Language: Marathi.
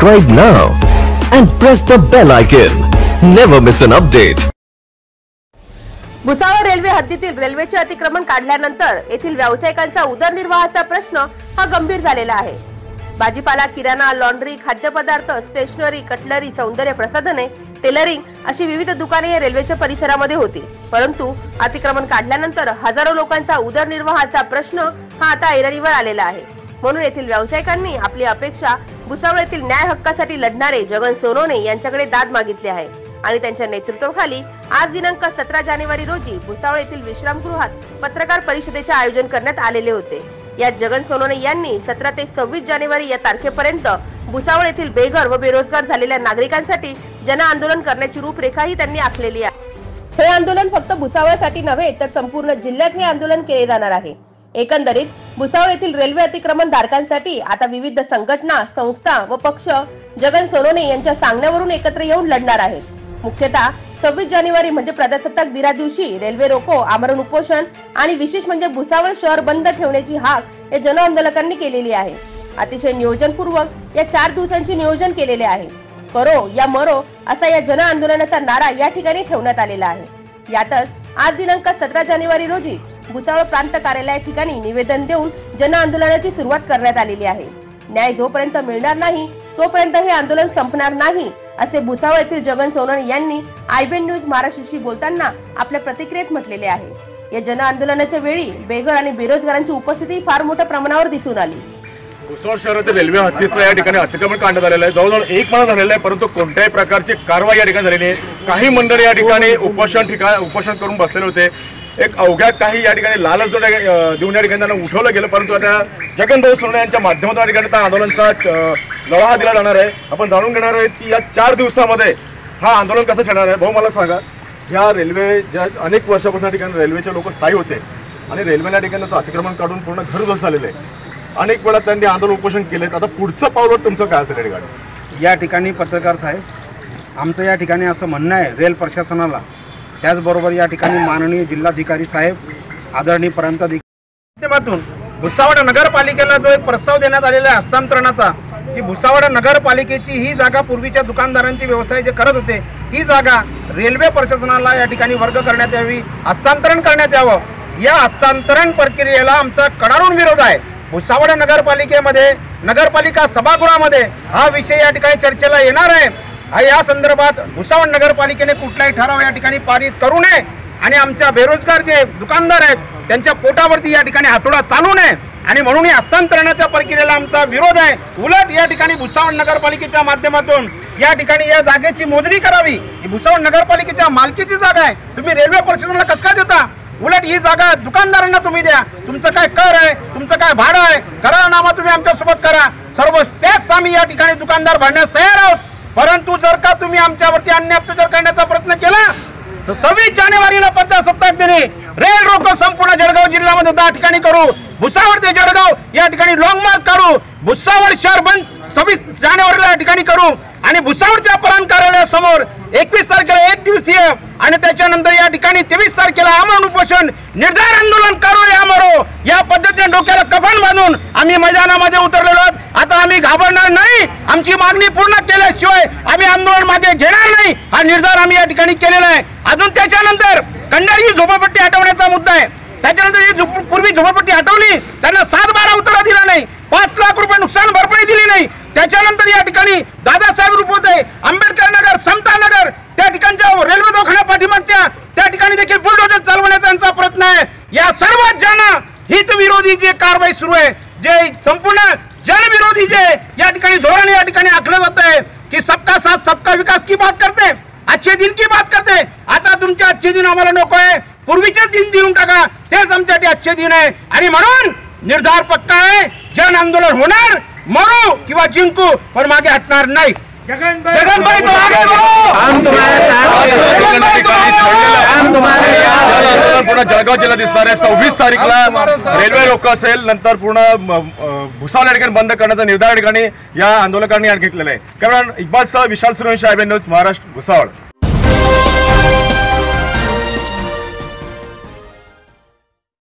Subscribe now and press the bell icon. Never miss an update. Bhusawal railway हद्दीतील रेल्वेचे अतिक्रमण काढल्यानंतर येथील व्यावसायिकांचा उदरनिर्वाहाचा प्रश्न हा गंभीर झालेला आहे भाजीपाला किराणा लॉन्ड्री खाद्यपदार्थ स्टेशनरी कटलरी सौंदर्य प्रसाधने टेलरिंग अशी विविध दुकाने या रेल्वेच्या परिसरामध्ये होती परंतु अतिक्रमण काढल्यानंतर हजारो लोकांचा उदरनिर्वाहाचा प्रश्न हा आता ऐरणीवर आलेला आहे म्हणून येथील व्यावसायिकांनी आपली अपेक्षा भुसावळ येथील न्याय हक्कासाठी लढणारे जगन सोनवणे यांच्याकडे दाद मागितली आहे. आणि त्यांच्या नेतृत्वाखाली आज दिनांक सतरा जानेवारी रोजी भुसावळ येथील विश्रामगृहात पत्रकार परिषदेचे आयोजन करण्यात आलेले होते. यात जगन सोनवणे यांनी सतरा ते सव्वीस जानेवारी या तारखेपर्यंत भुसावळ येथील बेघर व बेरोजगार झालेल्या नागरिकांसाठी जन आंदोलन करण्याची रूपरेखाही त्यांनी आखलेली आहे. हे आंदोलन फक्त भुसावळसाठी नव्हे तर संपूर्ण जिल्ह्यात हे आंदोलन केले जाणार आहे. एकंदरीत भुसावळ येथील रेल्वे अतिक्रमण धारकांसाठी आता विविध संघटना संस्था व पक्ष जगन सोनोने यांच्या सांगण्यावरून एकत्र येऊन लढणार आहेत. मुख्यतः सव्वीस जानेवारी म्हणजे प्रजासत्ताक दिना दिवशी रेल्वे रोको आमरण उपोषण आणि विशेष म्हणजे भुसावळ शहर बंद ठेवण्याची हाक या जन आंदोलकांनी केलेली आहे. अतिशय नियोजनपूर्वक या चार दिवसांचे नियोजन केलेले आहे. करो या मरो असा या जन आंदोलनाचा नारा या ठिकाणी ठेवण्यात आलेला आहे. यातच आज दिनांक सतरा जानेवारी रोजी भुसावळ प्रांत कार्यालया ठिकाणी निवेदन देऊन जन आंदोलनाची सुरुवात करण्यात आलेली आहे. न्याय जोपर्यंत मिळणार नाही तोपर्यंत हे आंदोलन संपणार नाही असे भुसावळ येथील जगन सोनर यांनी आयबेन न्यूज महाराष्ट्राशी बोलताना आपल्या प्रतिक्रियेत म्हटलेले आहे. या जन आंदोलनाच्या वेळी बेघर आणि बेरोजगारांची उपस्थिती फार मोठ्या प्रमाणावर दिसून आली. भुसावळ शहरातील रेल्वे हद्दीचं या ठिकाणी अतिक्रमण काढण्यात आलेलं आहे. जवळजवळ एक महिना झालेला आहे परंतु कोणत्याही प्रकारची कारवाई या ठिकाणी झालेली आहे काही मंडळी या ठिकाणी उपोषण ठिकाण उपोषण करून बसलेले होते. एक अवघ्या काही या ठिकाणी लालच देऊन या ठिकाणी त्यांना उठवलं गेलं परंतु आता जगनभाऊ सोने यांच्या माध्यमातून या ठिकाणी त्या आंदोलनाचा लढा दिला जाणार आहे. आपण जाणून घेणार आहे की या चार दिवसामध्ये हा आंदोलन कसं छेडणार आहे. भाऊ मला सांगा ह्या रेल्वे ज्या अनेक वर्षापासून या ठिकाणी रेल्वेचे लोक स्थायी होते आणि रेल्वेला या ठिकाणी अतिक्रमण काढून पूर्ण घर झालेलं आहे अनेक वेळा त्यांनी आंदोलन उपोषण केले आता पुढचं पावलं तुमचं काय असेल या ठिकाणी? या ठिकाणी पत्रकार साहेब आमचं या ठिकाणी असं म्हणणं आहे रेल प्रशासनाला. त्याचबरोबर या ठिकाणी माननीय जिल्हाधिकारी साहेब आदरणीय प्रांताधिकारी माध्यमातून भुसावळ नगरपालिकेला जो एक प्रस्ताव देण्यात आलेला आहे हस्तांतरणाचा की भुसावळ नगरपालिकेची ही जागा पूर्वीच्या दुकानदारांची व्यवसाय जे करत होते ती जागा रेल्वे प्रशासनाला या ठिकाणी वर्ग करण्यात यावी हस्तांतरण करण्यात यावं. या हस्तांतरण प्रक्रियेला आमचा कडाडून विरोध आहे. भुसावळ नगरपालिकेमध्ये नगरपालिका सभागृहामध्ये हा विषय या ठिकाणी चर्चेला येणार आहे. या संदर्भात भुसावळ नगरपालिकेने कुठलाही ठराव या ठिकाणी पारित करू नये. आणि आमच्या बेरोजगार जे दुकानदार आहेत त्यांच्या पोटावरती या ठिकाणी हातोडा चालू नये. आणि म्हणून या हस्तांतरणाच्या प्रक्रियेला आमचा विरोध आहे. उलट या ठिकाणी भुसावळ नगरपालिकेच्या माध्यमातून या ठिकाणी या जागेची मोजणी करावी. ही भुसावळ नगरपालिकेच्या मालकीची जागा आहे. तुम्ही रेल्वे परिषदेला कसं काय देता? उलट ही जागा दुकानदारांना तुम्ही द्या. तुमचं काय कर आहे तुमचं काय भाडं आहे करारनामा तुम्ही आमच्यासोबत करा. सर्व टॅक्स आम्ही या ठिकाणी दुकानदार भरण्यास तयार आहोत. परंतु जर का तुम्ही आमच्यावरती अन्य अत्याचार करण्याचा प्रयत्न केला तर सव्वीस जानेवारीला प्रजासत्ताक दिनी रेल रोको संपूर्ण जळगाव जिल्ह्यामध्ये दहा ठिकाणी करू. भुसावळ ते जळगाव या ठिकाणी लॉंग मार्च काढू. भुसावळ शहर बंद सव्वीस जानेवारीला या ठिकाणी करू. आणि भुसावळच्या प्रांत कार्यालयासमोर एकवीस तारखेला एक दिवसीय आणि त्याच्यानंतर या ठिकाणी तेवीस तारखेला आमरण उपोषण निर्धार आंदोलन करू या मरो या पद्धतीने डोक्याला कफन बांधून आम्ही मैदानामध्ये उतरलेलो आहोत. आता आम्ही घाबरणार नाही. आमची मागणी पूर्ण केल्याशिवाय आम्ही आंदोलन मागे घेणार नाही. हा निर्धार आम्ही या ठिकाणी केलेला आहे. अजून त्याच्यानंतर कंडारी ही झोपडपट्टी हटवण्याचा मुद्दा आहे. त्याच्यानंतर ही झोप- पूर्वी झोपडपट्टी हटवली त्यांना सात बारा उतारा दिला नाही. पाच लाख रुपये नुकसान भरपाई दिली नाही. त्याच्यानंतर प्रयत्न आहे या सर्व जन हितविरोधी जी कारवाई सुरू आहे जे संपूर्ण जनविरोधी जे या ठिकाणी धोरण या ठिकाणी आखलं जात आहे की सबका साथ सबका विकास की बात करते आजचे दिन की बात करते. आता तुमचे आजचे दिन आम्हाला नको आहे. पूर्वीचेच दिन देऊन टाका. तेच आमच्यासाठी आजचे दिन आहे. आणि म्हणून निर्धार पक्का आहे जन आंदोलन होणार मरू किंवा जिंकू पण मागे हटणार नाही. जगनभाई तो आगे बढ़ो! हम तुम्हारे साथ हैं. जगनभाई तो आगे बढ़ो! हम तुम्हारे साथ पूर्ण जळगाव जिल्हा दिसणार आहे. सव्वीस तारीखला रेल्वे रोको असेल नंतर पूर्ण भुसावळ या ठिकाणी बंद करण्याचा निर्धार या ठिकाणी या आंदोलकांनी घेतलेला आहे. कारण इक्बाल सह विशाल सुरवंशी आय न्यूज महाराष्ट्र भुसावळ.